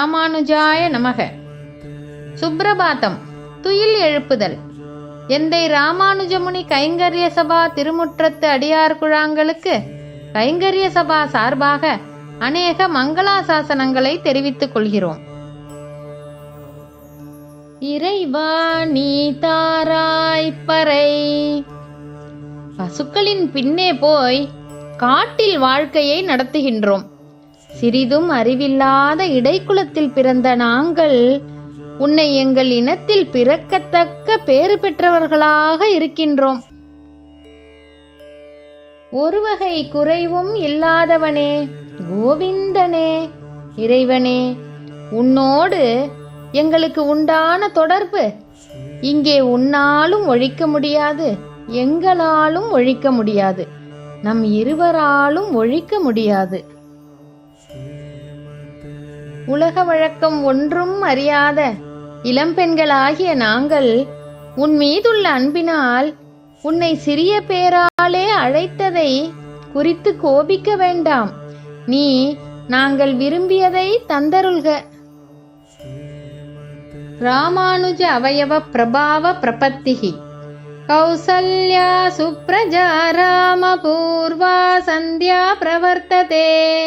ராமானுஜாய நமக. சுப்பிரபாதம் துயில் எழுப்புதல். எந்தை ராமானுஜமுனி கைங்கரிய சபா திருமுற்றத்து அடியார் குழாங்களுக்கு கைங்கரிய சபா சார்பாக அநேக மங்களாசாசனங்களை தெரிவித்துக் கொள்கிறோம். இறைவா நீ தாராய் பசுக்களின் பின்னே போய் காட்டில் வாழ்க்கையை நடத்துகின்றோம். சிறிதும் அறிவில்லாத இடைக்குலத்தில் பிறந்த நாங்கள் உன்னை எங்கள் இனத்தில் பிறக்கத்தக்க பேறு பெற்றவர்களாக இருக்கின்றோம். ஒரு வகை குறைவும் இல்லாதவனே கோவிந்தனே இறைவனே உன்னோடு எங்களுக்கு உண்டான தொடர்பு. இங்கே உன்னாலும் ஒழிக்க முடியாது எங்களாலும் ஒழிக்க முடியாது. நம் இருவராலும் ஒழிக்க முடியாது. உலக வழக்கம் ஒன்றும் அறியாத இளம்பெண்களாகிய நாங்கள் உன் மீதுள்ள அன்பினால் உன்னை சிறிய பேராலே அழைத்ததை குறித்து கோபிக்க வேண்டாம். நீ நாங்கள் விரும்பியதை தந்தருள்க. ராமானுஜ அவயவ பிரபாவ பிரபத்திகி. கௌசல்யா சுப்ரஜா ராமபூர்வா சந்தியா பிரவர்த்ததே.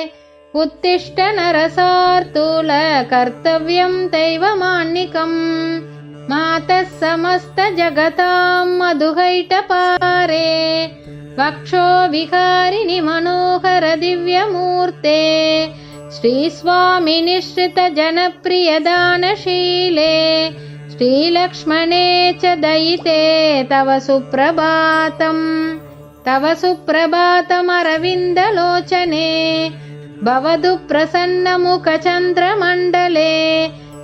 उत्तिष्ठ नरसार्तूल कर्तव्यं दैवमान्निकम्। मातः समस्तजगतां मधुहैटपारे। वक्षो विहारिणि मनोहर दिव्यमूर्ते। श्रीस्वामिनिश्रितजनप्रियदानशीले श्रीलक्ष्मणे च दयिते तव सुप्रभातम्। तव सुप्रभातमरविन्दलोचने भवतु प्रसन्नमुखचन्द्रमण्डले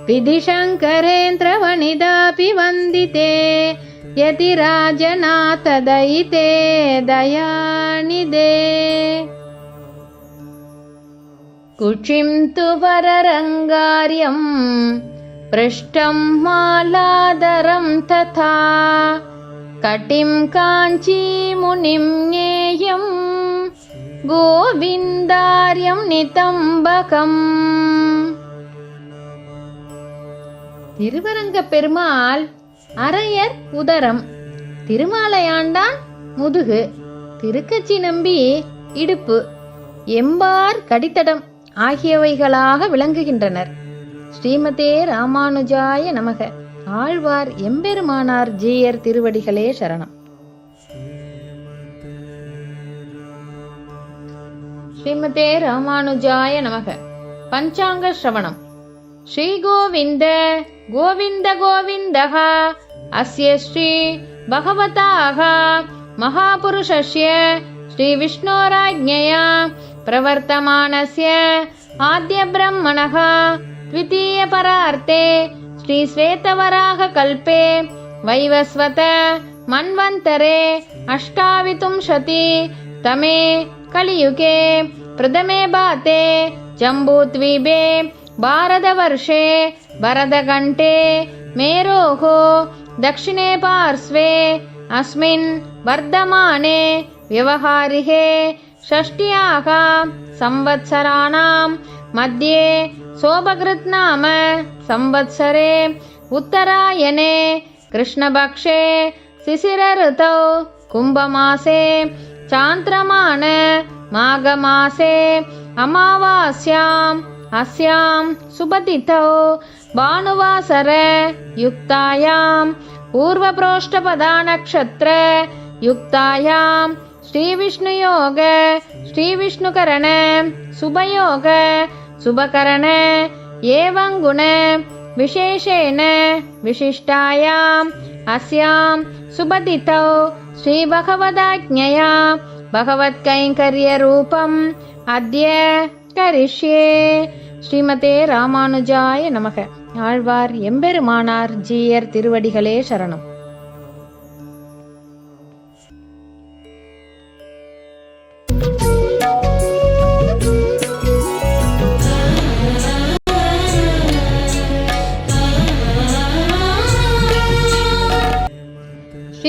विधिशङ्करेन्द्रवनिदापि वन्दिते यति राजनाथ दयिते दयानिदे। कुचिं तु वररङ्गार्यं पृष्ठं मालादरं तथा कटिं काञ्चीमुनिं ज्ञेयम् கோவிந்தாரியம் நிதம்பகம். திருவரங்க பெருமாள் அரையர் உதரம். திருமாலையாண்டான் முதுகு. திருக்கச்சி நம்பி இடுப்பு. எம்பார் கடித்தடம் ஆகியவைகளாக விளங்குகின்றனர். ஸ்ரீமதே ராமானுஜாய நமக. ஆழ்வார் எம்பெருமானார் ஜீயர் திருவடிகளே சரணம். ஸ்ரீமதே ராமானுஜாய நமக பஞ்சாங்க ஸ்ரவணம் ஸ்ரீ கோவிந்த கோவிந்த கோவிந்தः அஸ்ய ஸ்ரீ பகவதாக மகாபுருஷஸ்ய ஸ்ரீ விஷ்ணோராஜ்ஞயா பிரவர்த்தமானஸ்ய ஆத்ய பிரம்மணः द्वितीय परार्थे श्री श्वेतवराह कल्पे वैवस्वत मन्वन्तरे अष्टाविंशति तमे कलियुगे प्रथमे बाते जम्बूद्वीपे भारतवर्षे भरतकण्ठे मेरोः दक्षिणे पार्श्वे अस्मिन् वर्धमाने व्यवहारिहे षष्ट्याः संवत्सराणां मध्ये सोपकृत् नाम संवत्सरे उत्तरायणे कृष्णपक्षे शिशिरऋतौ कुम्भमासे चान्द्रमान माघमासे अमावास्याम् अस्यां सुबतिथौ भानुवासर युक्तायां पूर्वप्रोष्ठपदानक्षत्र युक्तायां श्रीविष्णुयोग श्रीविष्णुकरण शुभयोग शुभकरण एवं गुण विशेषेण विशिष्टायाम् अस्यां सुबतिथौ श्रीभगवदाज्ञया भगवत्कैङ्कर्यरूपम् अद्य கரிஷ்யே ஸ்ரீமதே ராமானுஜாய நமக ஆழ்வார் எம்பெருமானார் ஜீயர் திருவடிகளே சரணம்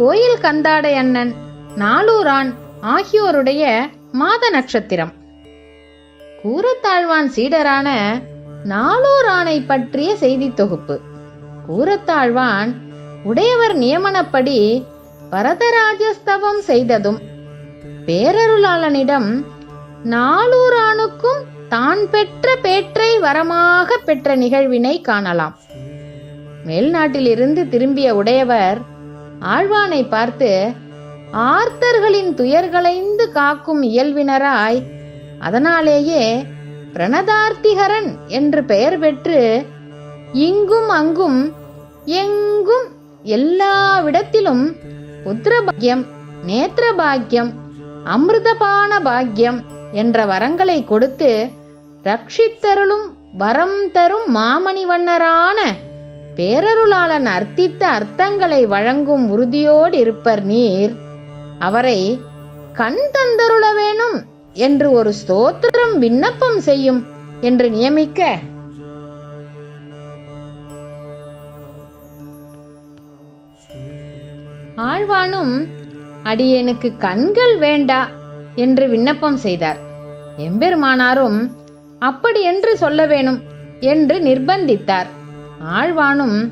கோயில் கந்தாடை அண்ணன் நாளூரான் ஆகியோருடைய மாத நட்சத்திரம். கூரத்தாழ்வான் சீடரான நாளூரானை பற்றிய செய்தி தொகுப்பு. கூரத்தாழ்வான் உடையவர் நியமனப்படி வரதராஜஸ்தவம் செய்ததும் பேரருளாளனிடம் நாளூரானுக்கும் தான் பெற்ற பேற்றை வரமாக பெற்ற நிகழ்வினை காணலாம். மேல்நாட்டிலிருந்து திரும்பிய உடையவர் ஆழ்வானை பார்த்து ஆர்த்தர்களின் துயர்களைந்து காக்கும் இயல்பினராய் அதனாலேயே பிரணதார்த்திகரன் என்று பெயர் பெற்று இங்கும் அங்கும் எங்கும் எல்லாவிடத்திலும் புத்திர பாக்கியம் நேத்திர பாக்கியம் அமிர்தபான பாக்கியம் என்ற வரங்களை கொடுத்து ரட்சித்தருளும் வரம் தரும் மாமணிவண்ணரான பேரருளாளன் அர்த்தித்த அர்த்தங்களை வழங்கும் உறுதியோடு இருப்பர் நீர். அவரை கண் தந்தருள வேணும் என்று ஒரு ஸ்தோத்திரம் விண்ணப்பம் செய்யும் என்று நியமிக்க. ஆழ்வானும் அடியேனுக்கு கண்கள் வேண்டா என்று விண்ணப்பம் செய்தார். எம்பெருமானாரும் அப்படி என்று சொல்ல வேணும் என்று நிர்பந்தித்தார். ஆழ்வானும்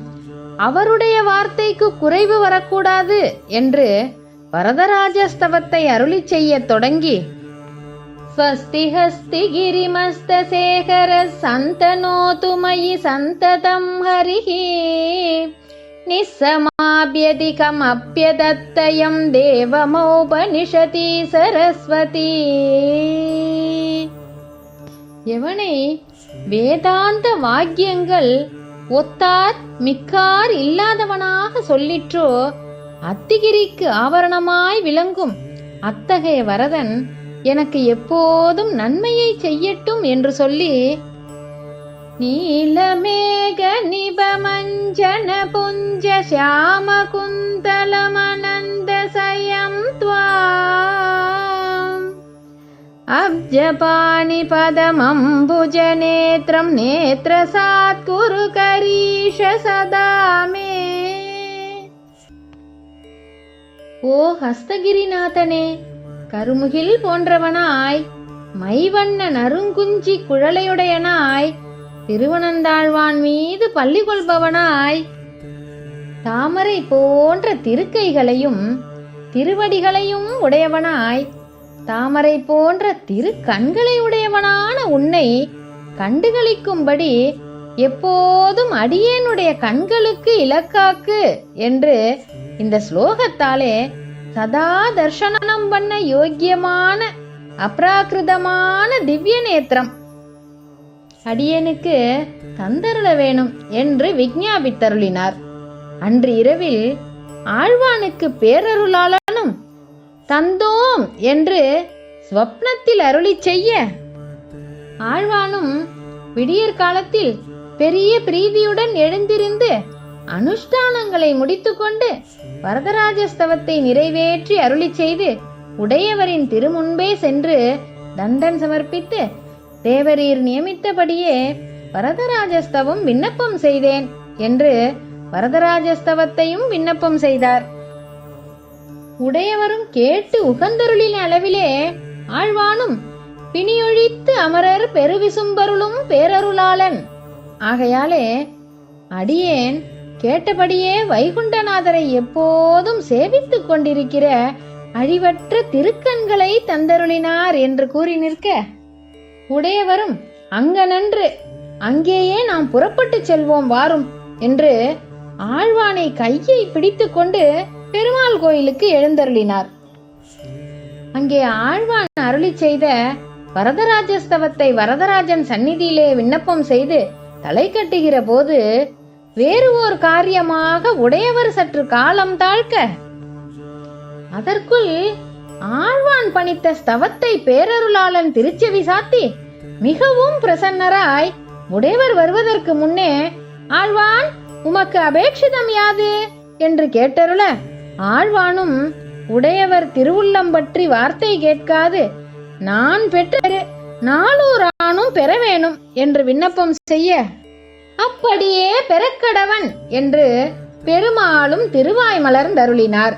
அவருடைய வார்த்தைக்கு குறைவு வரக்கூடாது என்று வரதராஜஸ்தவத்தை அருளி செய்யத் தொடங்கி स्वस्ति हस्ति गिरिमस्तशेखर सन्तनोतु मयि सन्ततं हरिः निस्समाप्यधिकमप्यदत्तयं देवमौपनिषति सरस्वती எவனை வேதாந்த வாக்கியங்கள் ஒத்தார் மிக்கார் இல்லாதவனாக சொல்லிற்றோ அத்திகிரிக்கு ஆவரணமாய் விளங்கும் அத்தகைய வரதன் எனக்கு எப்போதும் நன்மையை செய்யட்டும் என்று சொல்லி நீலமேக நிபமஞ்சன புஞ்ச சியாம குந்தலமனந்த சயம் துவா अब्जपाणि पदमम्बुज नेत्रं नेत्रसात् कुरु करीश सदा मे ஓ ஹஸ்தகிரிநாதனே கருமுகில் போன்றவனாய் மைவண்ண நறுங்குஞ்சி குழலையுடையனாய் திருவனந்தாழ்வான் மீது பள்ளி கொள்பவனாய் தாமரை போன்ற திருக்கைகளையும் திருவடிகளையும் உடையவனாய் தாமரை போன்ற திரு கண்களை உடையவனான உன்னை கண்டுகளிக்கும்படி எப்போதும் அடியேனுடைய கண்களுக்கு இலக்காக்கு என்று இந்த ஸ்லோகத்தாலே சதா தர்ஷனம் பண்ண யோக்கியமான அப்ராகிருதமான திவ்ய நேத்திரம். அடியனுக்கு தந்தருள வேணும் என்று விஜாபித்தருளினார் அன்று இரவில் ஆழ்வானுக்கு பேரருளாளனும் தந்தோம் என்று ஸ்வப்னத்தில் அருளி செய்ய. ஆழ்வானும் விடியற் காலத்தில் பெரிய பிரீதியுடன் எழுந்திருந்து அனுஷ்டானங்களை முடித்துக்கொண்டு வரதராஜஸ்தவத்தை நிறைவேற்றி அருளி செய்து உடையவரின் திருமுன்பே சென்று தண்டன் சமர்ப்பித்து தேவரீர் நியமித்தபடியே வரதராஜஸ்தவம் விண்ணப்பம் செய்தேன் என்று வரதராஜஸ்தவத்தையும் விண்ணப்பம் செய்தார். உடையவரும் கேட்டு உகந்தருளின் அளவிலே ஆழ்வானும் பிணியொழித்து அமரர் பெருவிசும்பருளும் பேரருளாளன். ஆகையாலே அடியேன் கேட்டபடியே வைகுண்டநாதரை எப்போதும் சேவித்துக் கொண்டிருக்கிற அழிவற்ற திருக்கண்களை தந்தருளினார் என்று கூறி நிற்க உடையவரும் அங்கனன்று அங்கேயே நாம் புறப்பட்டு செல்வோம் வாரும் என்று ஆழ்வானை கையை பிடித்துக்கொண்டு பெருமாள் கோயிலுக்கு எழுந்தருளினார். அங்கே ஆழ்வான் அருளி செய்த வரதராஜஸ்தவத்தை வரதராஜன் சந்நிதியிலே விண்ணப்பம் செய்து தலை கட்டுகிற போது வேறு ஓர் காரியமாக உடையவர் சற்று காலம் தாழ்க்க. அதற்குள் ஆழ்வான் பணித்த ஸ்தவத்தை பேரருளாளன் திருச்செவி சாத்தி மிகவும் பிரசன்னராய் உடையவர் வருவதற்கு முன்னே ஆழ்வான் உமக்கு அபேட்சிதம் யாது என்று கேட்டருள ஆழ்வானும் உடையவர் திருவுள்ளம் பற்றி வார்த்தை கேட்காது. நான் பெற்ற நாளூர் ஆணும் பெற வேணும் என்று விண்ணப்பம் செய்ய. அப்படியே பெறக்கடவன் என்று பெருமாளும் திருவாய் மலர்ந்தருளினார்.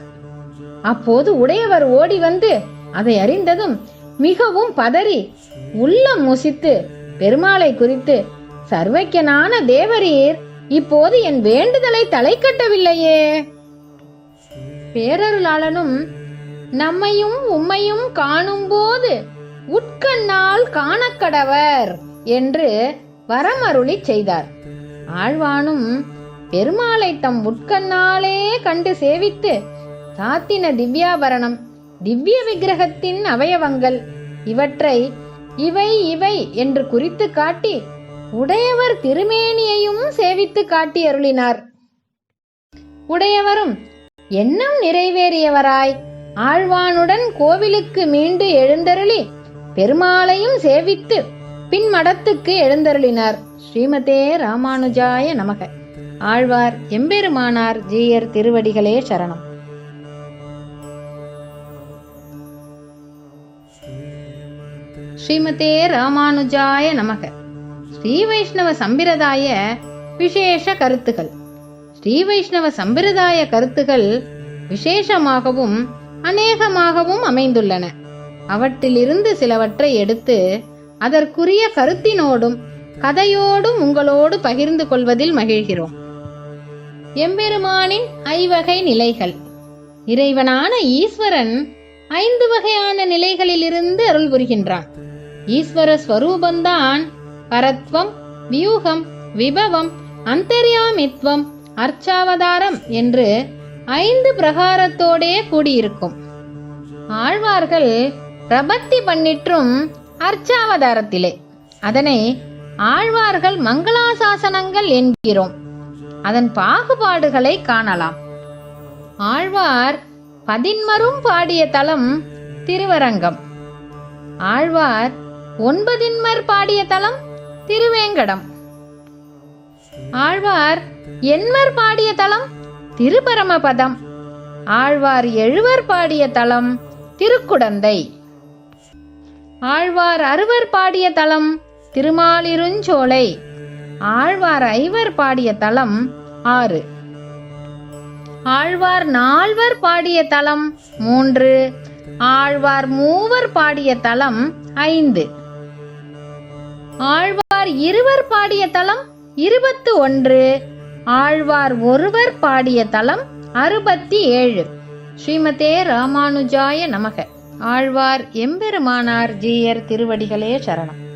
அப்போது உடையவர் ஓடி வந்து அதை அறிந்ததும் மிகவும் பதறி உள்ளம் முசித்து பெருமாளை குறித்து சர்வக்கியனான தேவரீர் இப்போது என் வேண்டுதலை தலை கட்டவில்லையே? பேரருளாளனும் நம்மையும் உம்மையும் காணும்போது உட்கண்ணால் காணக்கடவர் என்று வரமருளி செய்தார். ஆழ்வானும் பெருமாளை தம் உட்கண்ணாலே கண்டு சேவித்து சாத்தின திவ்யாபரணம் திவ்ய விக்கிரகத்தின் அவயவங்கள் இவற்றை இவை இவை என்று குறித்து காட்டி உடையவர் திருமேனியையும் சேவித்து காட்டி அருளினார். உடையவரும் எண்ணம் நிறைவேறியவராய். ஆழ்வானுடன் கோவிலுக்கு மீண்டு எழுந்தருளி பெருமாளையும் சேவித்து பின் மடத்துக்கு எழுந்தருளினார். ஸ்ரீமதே ராமானுஜாய நமக. ஆழ்வார் எம்பெருமானார் ஜீயர் திருவடிகளே சரணம். ஸ்ரீமதே ராமானுஜாய நமக. ஸ்ரீ வைஷ்ணவ சம்பிரதாய விசேஷ கருத்துக்கள். ஸ்ரீ வைஷ்ணவ சம்பிரதாய கருத்துகள் விசேஷமாகவும் அநேகமாகவும் அமைந்துள்ளன. அவற்றிலிருந்து சிலவற்றை எடுத்து அதற்குரிய கருத்தினோடும் கதையோடும் உங்களோடு பகிர்ந்து கொள்வதில் மகிழ்கிறோம். எம்பெருமானின் ஐவகை நிலைகள். இறைவனான ஈஸ்வரன் ஐந்து வகையான நிலைகளிலிருந்து அருள் புரிகின்றான். ஈஸ்வர ஸ்வரூபந்தான் பரத்வம் வியூகம் விபவம் அந்தர்யாமித்வம் அர்ச்சாவதாரம் என்று ஐந்து பிரகாரத்தோடே கூடியிருக்கும். ஆழ்வார்கள் பிரபத்தி பண்ணிற்றும் அர்ச்சாவதாரத்திலே. அதனை ஆழ்வார்கள் மங்களாசாசனங்கள் என்கிறோம். அதன் பாகுபாடுகளை காணலாம். ஆழ்வார் பதின்மரும் பாடிய தலம் திருவரங்கம். ஆழ்வார் ஒன்பதின்மர் பாடிய தலம் திருவேங்கடம். ஆழ்வார் எண்மர் பாடிய தலம் திருபரமபதம். ஆழ்வார் எழுவர் பாடிய தலம் திருக்குடந்தை. ஆழ்வார் அறுவர் பாடிய தலம் திருமாலிருஞ்சோலை. ஆழ்வார் ஐவர் பாடிய தலம் ஆறு. ஆழ்வார் நால்வர் பாடிய தலம் மூன்று. ஆழ்வார் மூவர் பாடிய தலம் ஐந்து. ஆழ்வார் இருவர் பாடிய தலம் இருபத்து ஒன்று ஆழ்வார் ஒருவர் பாடிய தலம் அறுபத்தி ஏழு ஸ்ரீமதே ராமானுஜாய நமக. ஆழ்வார் எம்பெருமானார் ஜீயர் திருவடிகளே சரணம்.